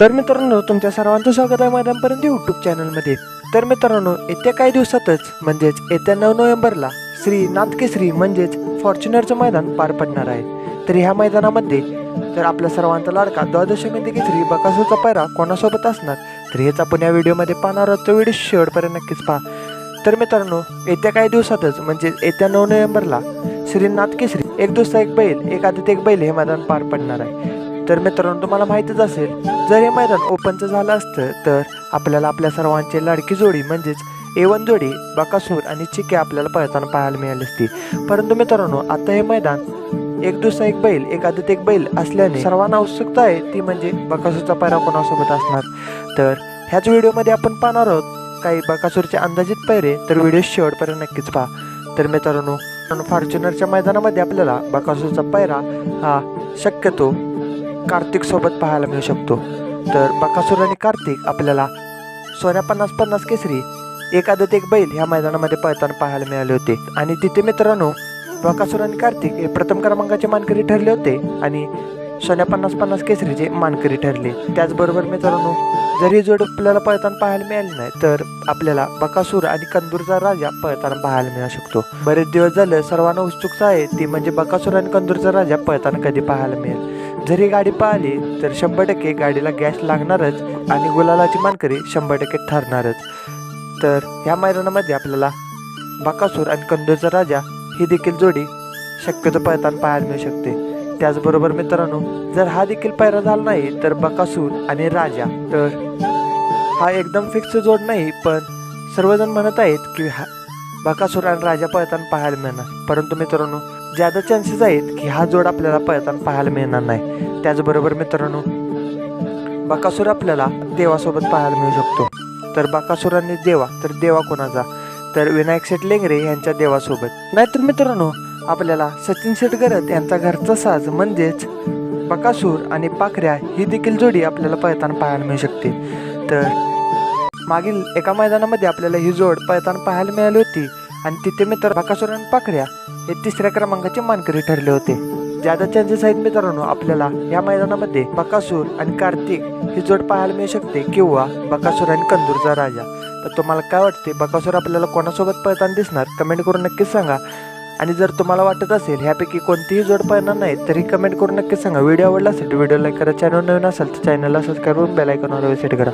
तर मित्रांनो तुमच्या सर्वांचं स्वागत आहे मैदानपर्यंत यूट्यूब चॅनलमध्ये तर मित्रांनो येत्या काही दिवसातच म्हणजेच येत्या नऊ नोव्हेंबरला श्री नाथकेश्री म्हणजेच फॉर्च्युनरचं मैदान पार पडणार आहे. तर ह्या मैदानामध्ये तर आपल्या सर्वांचा लाडका द्वादशमी केसरी बकासूचा पैरा कोणासोबत असणार? तर हेच आपण या व्हिडिओमध्ये पाहणार आहोत. तो व्हिडिओ शेवटपर्यंत नक्कीच पहा. तर मित्रांनो येत्या काही दिवसातच म्हणजे येत्या नऊ नोव्हेंबरला श्री नाथकेश्री एक दुसरा एक बैल एक आदित एक बैल हे मैदान पार पडणार आहे. तर मित्रांनो तुम्हाला माहीतच असेल जर हे मैदान ओपनचं झालं असतं तर आपल्याला आपल्या सर्वांची लाडकी जोडी म्हणजेच एवन जोडी बकासूर आणि चिके आपल्याला पळताना पाहायला मिळाली असती. परंतु मित्रांनो आता हे मैदान एक दुसरा एक बैल एक आदित एक बैल असल्याने सर्वांना उत्सुकता आहे ती म्हणजे बकासूरचा पैरा कोणासोबत असणार. तर ह्याच व्हिडिओमध्ये आपण पाहणार आहोत काही बकासूरचे अंदाजित पैरे तर व्हिडिओ शेवटपर्यंत नक्कीच पहा. तर मित्रांनो फॉर्च्युनरच्या मैदानामध्ये आपल्याला बकासूरचा पैरा हा शक्यतो कार्तिक सोबत पाहायला मिळू शकतो. तर बकासूर आणि कार्तिक आपल्याला सोन्या पन्नास पन्नास केसरी एक आदत एक बैल ह्या मैदानामध्ये पळताना पाहायला मिळाले होते. आणि तिथे मित्रांनो बकासूर आणि कार्तिक हे प्रथम क्रमांकाचे मानकरी ठरले होते आणि सोन्या पन्नास पन्नास केसरीचे मानकरी ठरले. त्याचबरोबर मित्रांनो जर ही जोड आपल्याला पळताना पाहायला मिळाली नाही तर आपल्याला बकासूर आणि कंदूरचा राजा पळताना पाहायला मिळू शकतो. बरेच दिवस झाले सर्वांना उत्सुकता आहे ती म्हणजे बकासूर आणि कंदूरचा राजा पळताना कधी पाहायला मिळेल. जरी गाडी पाहिली तर शंभर टक्के गाडीला गॅस लागणारच आणि गुलालाची मानकरी शंभर टक्के ठरणारच. तर ह्या मैदानामध्ये आपल्याला बकासूर आणि कंदूरचा राजा ही देखील जोडी शक्यतो पळताना पाहायला मिळू शकते. त्याचबरोबर मित्रांनो जर हा देखील पायरा झाला नाही तर बकासूर आणि राजा तर हा एकदम फिक्स जोड नाही पण सर्वजण म्हणत आहेत की हा बकासूर आणि राजा पळताना पाहायला मिळणार. परंतु मित्रांनो ज्यादा चान्सेस आहेत की हा जोड आपल्याला पळताना पाहायला मिळणार नाही. त्याचबरोबर मित्रांनो बकासूर आपल्याला देवासोबत पाहायला मिळू शकतो. तर बकासूर आणि देवा तर देवा कोणाचा? तर विनायक शेठ लेंगरे यांच्या देवासोबत. नाहीतर मित्रांनो आपल्याला सचिन शेटगरत यांचा घरचा साज म्हणजेच बकासूर आणि पाखऱ्या ही देखील जोडी आपल्याला पळताना पाहायला मिळू शकते. तर मागील एका मैदानामध्ये आपल्याला ही जोड पळताना पाहायला मिळाली होती. आणि तिथे मित्र बकासूर आणि पाखऱ्या हे तिसऱ्या क्रमांकाचे मानकरी ठरले होते. ज्यादा चान्सेस आहेत मित्रांनो आपल्याला या मैदानामध्ये बकासूर आणि कार्तिक ही जोड पाहायला मिळू शकते किंवा बकासूर आणि कंदूरचा राजा. तर तुम्हाला काय वाटते बकासूर आपल्याला कोणासोबत पळताना दिसणार? कमेंट करून नक्कीच सांगा. आणि जर तुम्हाला वाटत असेल ह्यापैकी कोणतीही जोड पळणार नाही तरी कमेंट करून नक्कीच सांगा. व्हिडिओ आवडला असेल तर व्हिडिओ लाईक करा. चॅनल नवीन असेल तर चॅनलला सबस्क्राईब करून बेलायकॉनवर सेट करा.